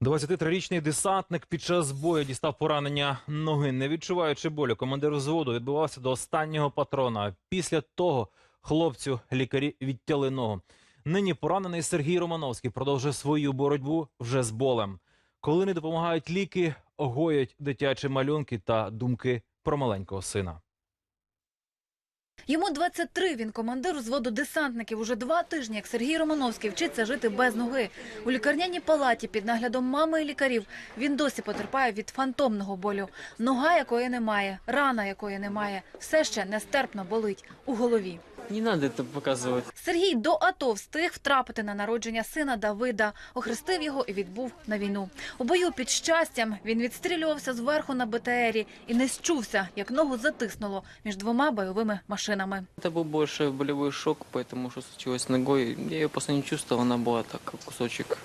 23-річний десантник під час бою дістав поранення ноги. Не відчуваючи болю, командир взводу відбувався до останнього патрона. Після того хлопцю лікарі відтяли ногу. Нині поранений Сергій Романовський продовжує свою боротьбу вже з болем. Коли не допомагають ліки, огоять дитячі малюнки та думки про маленького сина. Йому 23, він командир взводу десантників. Уже два тижні, як Сергій Романовський вчиться жити без ноги. У лікарняній палаті під наглядом мами і лікарів він досі потерпає від фантомного болю. Нога якої немає, рана якої немає, все ще нестерпно болить у голові. Не надо это показывать. Сергій до АТО встиг втрапити на народження сина Давида, охрестив його і відбув на війну. У бою під щастям він відстрілювався зверху на БТРі і не счувся, як ногу затиснуло між двома бойовими машинами Это был больше болевой шок, поэтому что случилось с ногой. Я ее просто не чувствовал, она была так, как кусочек,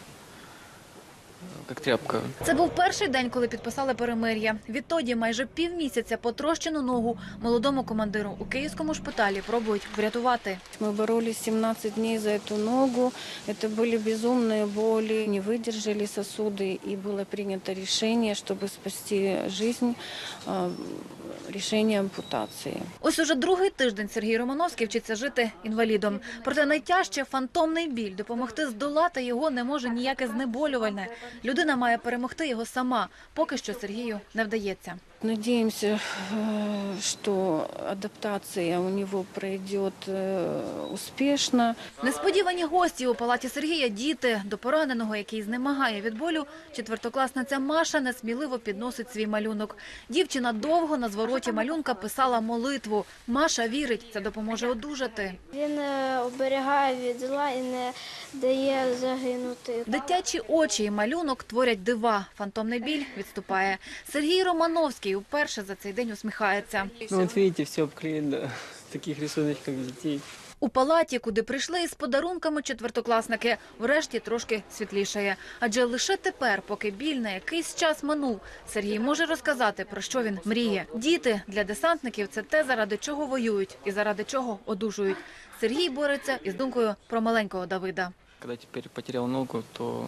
э, как тряпка. Це був перший день, коли підписали перемир'я. Відтоді майже півмісяця потрощену ногу молодому командиру у київському шпиталі пробують врятувати. Мы боролись 17 дней за эту ногу. Это были безумные боли, не выдержали сосуды, и было принято решение, чтобы спасти жизнь, э, решение ампутации. Ось уже другий тиждень Сергій Романовський вчиться жити інвалідом. Проте найтяжче фантомний біль. Допомогти здолати його не може ніяке знеболювальне. Людина має перемогти його сама. Поки що Сергію не вдається. Надеемся, э, что адаптация у него пройдет э, успешно. Несподівані гості у палаті Сергія діти до пораненого, який знемагає від болю. Четвертокласниця Маша несміливо підносить свій малюнок. Дівчина довго на звороті малюнка писала молитву. Маша вірить, це допоможе одужати. Він е, оберігає від зла і не дає загинути. Дитячі очі і малюнок творять дива. Фантомний біль відступає. Сергій Романовський уперше за цей день усміхається. Ну вот видите, все обклеено. Таких рисуночков детей. У палаті, куди прийшли із подарунками четвертокласники, врешті трошки світлішає. Адже лише тепер, поки біль на якийсь час минув, Сергій може розказати, про що він мріє. Діти для десантників це те, заради чого воюють і заради чого одужують. Сергій бореться із думкою про маленького Давида. Когда теперь потерял ногу, то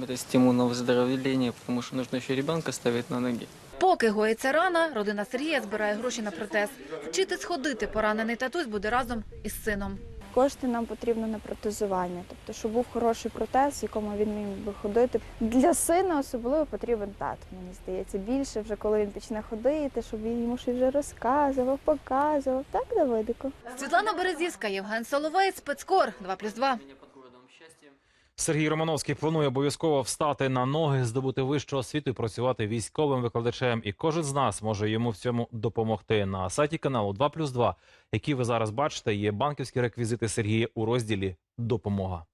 это стимул на выздоровление, потому что нужно еще ребенка ставить на ноги. Поки гоїться рана, родина Сергія збирає гроші на протез. Вчити сходити поранений татусь буде разом із сином. Кошти нам потрібно на протезування, тобто, щоб був хороший протез, в якому він міг би ходити. Для сина особливо потрібен тато, мені здається, більше вже коли він почне ходити, щоб він йому щось вже розказував, показував. Так, Давидику? Світлана Березівська, Євген Соловець, Спецкор 2+,2. Сергій Романовський планує обов'язково встати на ноги, здобути вищу освіту і працювати військовим викладачем. І кожен з нас може йому в цьому допомогти. На сайті каналу 2+,2, який ви зараз бачите, є банківські реквізити Сергія у розділі Допомога.